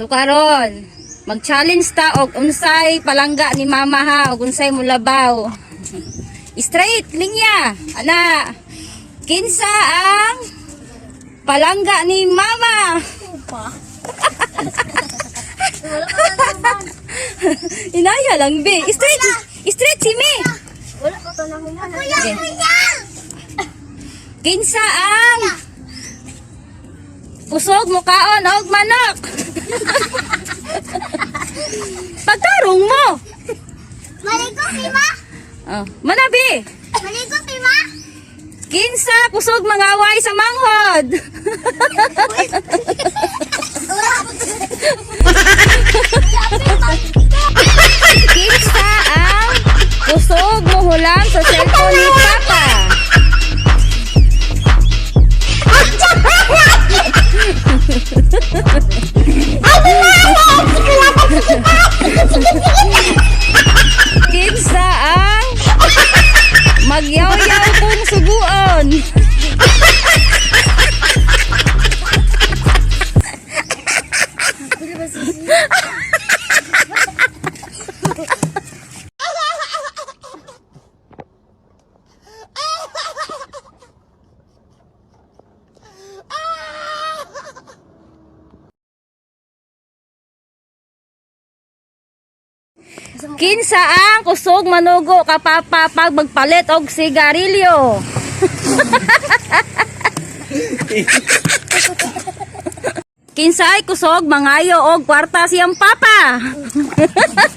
So karon, mag-challenge ta og unsay palangga ni mama ha og unsay mulabaw. Straight linya. Ana. Kinsa ang palangga ni mama? Inaya lang be. Straight. Straight si me. Wala ko to. Kinsa ang Pusog mukaon og manok. Pagtarong mo. Maligo si ma? Oh, manabi. Maligo si ma? Kinsa kusog mangaway sa manghod. Kinsa ang kusog manugo kapapa pag magpalit og sigarilyo. Kinsa ay kusog mangayo og kwarta siyang papa.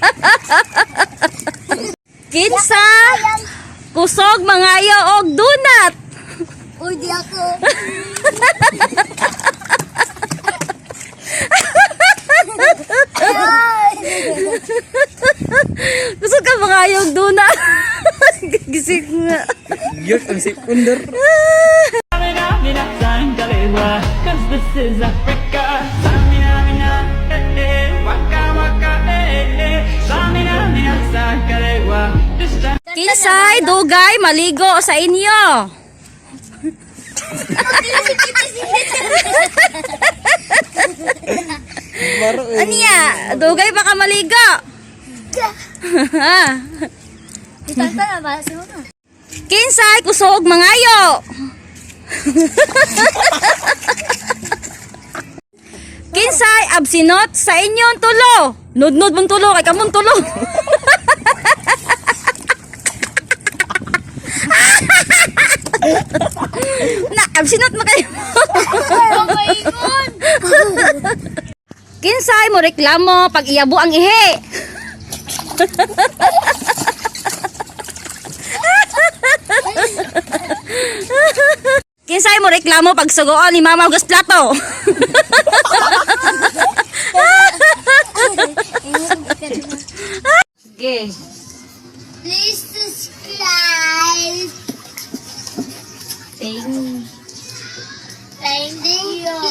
Kinsa kusog mangayo og donut. Uy, di ako. Kusog ka mangayo og donut. Gising nga. Yun ang sekunder. Cause this is Africa. Samina, mina, eh, eh, waka, waka, eh, eh. Samina, mina, this time. Kinsay dugay maligo sa inyo. Eh. Aniya, dugay pa ka maligo. Ha? Itanta na ba? Sige na. Kinsay kusog mangayo. Kinsay absinot sa inyong tulo. Nudnud mong tulo kay kamong tulo. Na absinot mo kayo. Kinsay mo reklamo pag iyabo ang ihi. Kinsay mo reklamo pag sugoon ni Mama Gus Plato. Sige. Please subscribe. Thank you. Thank you.